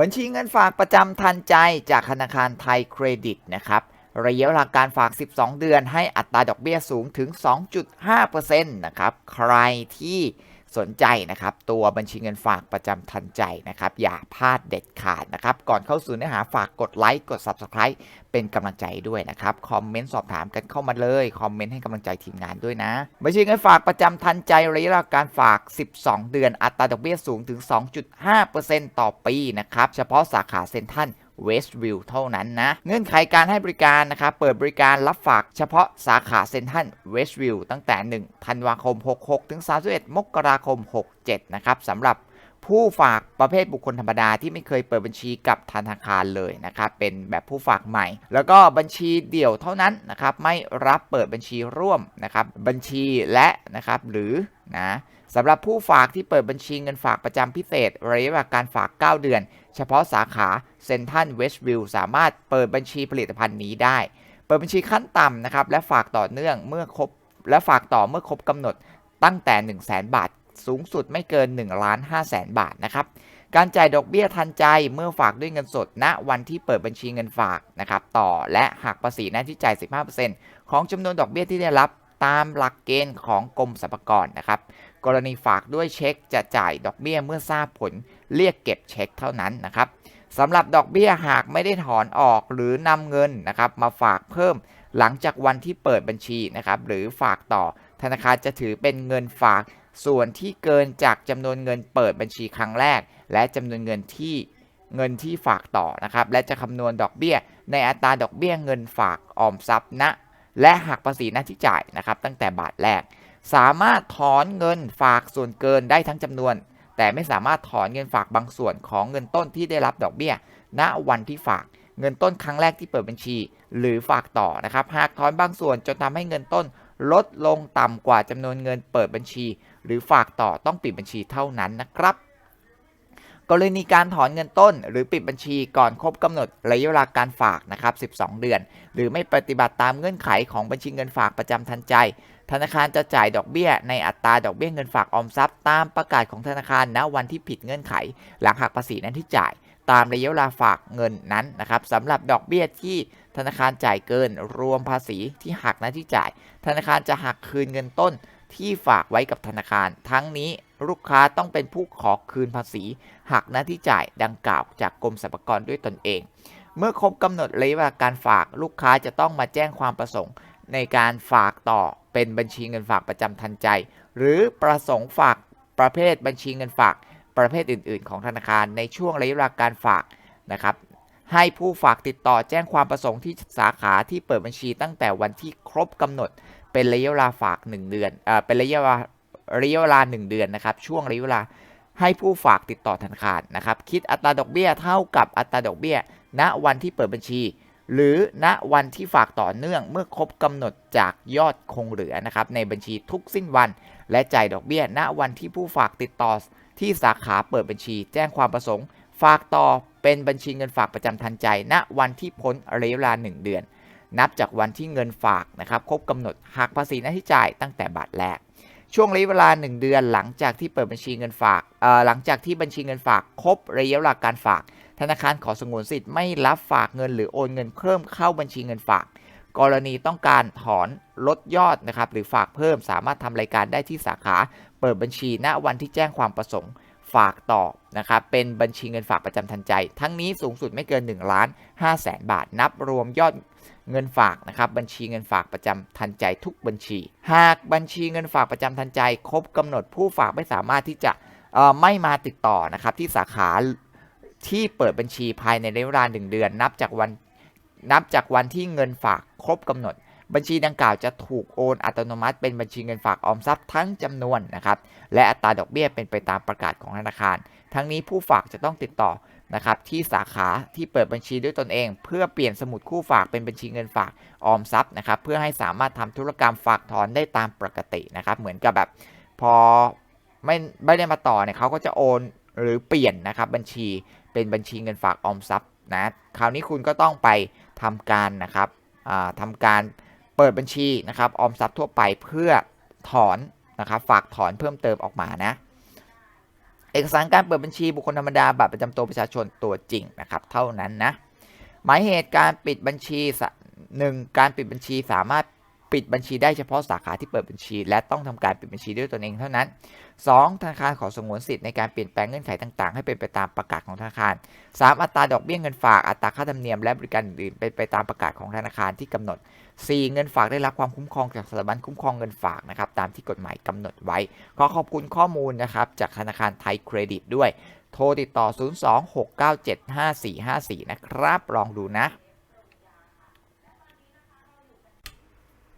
บัญชีเงินฝากประจำทันใจจากธนาคารไทยเครดิตนะครับ ระยะเวลาการฝาก 12 เดือนให้อัตราดอกเบี้ยสูงถึง 2.5%นะครับ ใครที่ สนใจนะครับตัวบัญชีเงินฝากประจำทันใจนะครับ อย่าพลาดเด็ดขาดนะครับ ก่อนเข้าสู่เนื้อหาฝากกดไลค์กด Subscribe เป็นกำลังใจด้วยนะครับ คอมเมนต์สอบถามกันเข้ามาเลยคอมเมนต์ให้กำลังใจทีมงานด้วยนะ บัญชีเงินฝากประจำทันใจระยะเวลาการฝาก 12 เดือนอัตราดอกเบี้ยสูงถึง 2.5%ต่อปีนะครับเฉพาะสาขาเซ็นทรัล เวสต์วิวเท่านั้นนะ เงื่อนไขการให้บริการนะครับ เปิดบริการรับฝากเฉพาะสาขาเซ็นทรัลเวสต์วิวตั้งแต่ 1 ธันวาคม 66 ถึง 31 มกราคม 67 นะครับสำหรับผู้ฝากประเภทบุคคลธรรมดาที่ไม่เคยเปิดบัญชีกับธนาคารเลยนะครับ เป็นแบบผู้ฝากใหม่ แล้วก็บัญชีเดี่ยวเท่านั้นนะครับ ไม่รับเปิดบัญชีร่วมนะครับ บัญชีและนะครับหรือนะ สำหรับผู้ฝากที่เปิดบัญชีเงินฝากประจำพิเศษระยะเวลาการฝาก 9 เดือน เฉพาะสาขาเซ็นทรัลเวสต์วิวสามารถเปิดบัญชีผลิตภัณฑ์นี้ได้ เปิดบัญชีขั้นต่ำนะครับและฝากต่อเนื่องเมื่อครบและฝากต่อเมื่อครบกำหนดตั้งแต่ 1 0 0 0 0แบาท สูงสุดไม่เกิน1ล้าน5แสนบาทนะครับการจ่ายดอกเบี้ยทันใจเมื่อฝากด้วยเงินสดณวันที่เปิดบัญชีเงินฝากนะครับต่อและหักภาษีหน้าที่จ่าย 15%ของจำนวนดอกเบี้ยที่ได้รับตามหลักเกณฑ์ของกรมสรรพากรนะครับ กรณีฝากด้วยเช็คจะจ่ายดอกเบี้ยเมื่อทราบผลเรียกเก็บเช็คเท่านั้นนะครับสำหรับดอกเบี้ยหากไม่ได้ถอนออกหรือนำเงินนะครับมาฝากเพิ่มหลังจากวันที่เปิดบัญชีนะครับหรือฝากต่อธนาคารจะถือเป็นเงินฝากส่วนที่เกินจากจำนวนเงินเปิดบัญชีครั้งแรก และจำนวนเงินที่เงินที่ฝากต่อนะครับและจะคำนวณดอกเบี้ย ในอัตราดอกเบี้ยเงินฝากออมทรัพย์ณและหักภาษีหน้าที่จ่ายนะครับตั้งแต่บาทแรก สามารถถอนเงินฝากส่วนเกินได้ทั้งจำนวน แต่ไม่สามารถถอนเงินฝากบางส่วนของเงินต้นที่ได้รับดอกเบี้ย ณวันที่ฝากเงินต้นครั้งแรกที่เปิดบัญชี หรือฝากต่อนะครับหากถอนบางส่วนจนทำให้เงินต้นลดลงต่ำกว่าจำนวนเงินเปิดบัญชี หรือฝากต่อต้องปิดบัญชีเท่านั้นนะครับ กรณีการถอนเงินต้น หรือปิดบัญชีก่อนครบกำหนดระยะเวลาการฝากนะครับ 12 เดือน หรือไม่ปฏิบัติตามเงื่อนไขของบัญชีเงินฝากประจำทันใจ ธนาคารจะจ่ายดอกเบี้ย ในอัตราดอกเบี้ยเงินฝากออมทรัพย์ตามประกาศของธนาคารณวันที่ผิดเงื่อนไข หลังหักภาษีนั้นที่จ่าย ตามระยะเวลาฝากเงินนั้นนะครับสำหรับดอกเบี้ยที่ธนาคารจ่ายเกินรวมภาษีที่หักน้าที่จ่าย ธนาคารจะหักคืนเงินต้นที่ฝากไว้กับธนาคาร ทั้งนี้ลูกค้าต้องเป็นผู้ขอคืนภาษีหักหน้าที่จ่ายดังกล่าวจากกรมสรรพากรด้วยตนเอง เมื่อครบกำหนดระยะเวลาการฝากลูกค้าจะต้องมาแจ้งความประสงค์ในการฝากต่อ เป็นบัญชีเงินฝากประจำทันใจ หรือประสงค์ฝากประเภทบัญชีเงินฝากประเภทอื่น ๆ ของธนาคารในช่วงระยะเวลาการฝากนะครับให้ผู้ฝากติดต่อแจ้งความประสงค์ที่สาขาที่เปิดบัญชีตั้งแต่วันที่ครบกำหนด เป็นระยะเวลาฝาก 1 เดือนเอ่อเป็นระยะเวลาระยะเวลา 1 เดือนนะครับช่วงระยะเวลาให้ผู้ฝากติดต่อธนาคารนะครับคิดอัตราดอกเบี้ยเท่ากับอัตราดอกเบี้ย ณวันที่เปิดบัญชี หรือณวันที่ฝากต่อเนื่องเมื่อครบกำหนดจากยอดคงเหลือนะครับในบัญชีทุกสิ้นวัน และจ่ายดอกเบี้ย ณวันที่ผู้ฝากติดต่อที่สาขาเปิดบัญชี แจ้งความประสงค์ ฝากต่อเป็นบัญชีเงินฝากประจำทันใจ ณวันที่พ้นระยะเวลา 1 เดือน นับจากวันที่เงินฝากนะครับครบกำหนดหักภาษีหน้าที่จ่ายตั้งแต่บาทแรกช่วงระยะเวลา 1 เดือนหลังจากที่เปิดบัญชีเงินฝากหลังจากที่บัญชีเงินฝากครบระยะเวลาการฝาก ธนาคารขอสงวนสิทธิ์ไม่รับฝากเงินหรือโอนเงินเพิ่มเข้าบัญชีเงินฝาก กรณีต้องการถอนลดยอดนะครับหรือฝากเพิ่มสามารถทำรายการได้ที่สาขา เปิดบัญชีณวันที่แจ้งความประสงค์ฝากต่อนะครับเป็นบัญชีเงินฝากประจำทันใจ ทั้งนี้สูงสุดไม่เกิน1ล้าน5แสนบาท นับรวมยอดเงินฝากนะครับบัญชีเงินฝากประจำทันใจทุกบัญชี หากบัญชีเงินฝากประจำทันใจ ครบกำหนดผู้ฝากไม่สามารถที่จะไม่มาติดต่อนะครับที่สาขา ที่เปิดบัญชีภายในระยะเวลา1เดือน นับจากวันนับจากวันที่เงินฝากครบกำหนด บัญชีดังกล่าวจะถูกโอนอัตโนมัติ เป็นบัญชีเงินฝากออมทรัพย์ทั้งจำนวนนะครับและอัตราดอกเบี้ยเป็นไปตามประกาศของธนาคาร ทั้งนี้ผู้ฝากจะต้องติดต่อนะครับที่สาขาที่เปิดบัญชีด้วยตนเอง เพื่อเปลี่ยนสมุดคู่ฝากเป็นบัญชีเงินฝากออมทรัพย์นะครับเพื่อให้สามารถทำธุรกรรมฝากถอนได้ตามปกตินะครับเหมือนกับแบบพอไม่ไม่ได้มาต่อเนี่ยเขาก็จะโอนหรือเปลี่ยนนะครับบัญชี เป็นบัญชีเงินฝากออมทรัพย์นะคราวนี้คุณก็ต้องไปทำการนะครับทำการเปิดบัญชีนะครับออมทรัพย์ทั่วไปเพื่อถอนนะครับฝากถอนเพิ่มเติมออกมานะเอกสารการเปิดบัญชีบุคคลธรรมดาบัตรประจำตัวประชาชนตัวจริงนะครับเท่านั้นนะหมายเหตุการปิดบัญชีหนึ่งการปิดบัญชีสามารถ ปิดบัญชีได้เฉพาะสาขาที่เปิดบัญชี และต้องทำการปิดบัญชีด้วยตนเองเท่านั้น 2. ธนาคารขอสงวนสิทธิ์ในการเปลี่ยนแปลงเงื่อนไขต่างๆ ให้เป็นไปตามประกาศของธนาคาร 3. อัตราดอกเบี้ยเงินฝาก อัตราค่าธรรมเนียมและบริการอื่นๆเป็นไปตามประกาศของธนาคารที่กำหนด 4. เงินฝากได้รับความคุ้มครองจากสถาบันคุ้มครองเงินฝากนะครับตามที่กฎหมายกำหนดไว้ ขอขอบคุณข้อมูลนะครับจากธนาคารไทยเครดิตด้วย โทรติดต่อ 026975454 นะครับ ลองดูนะ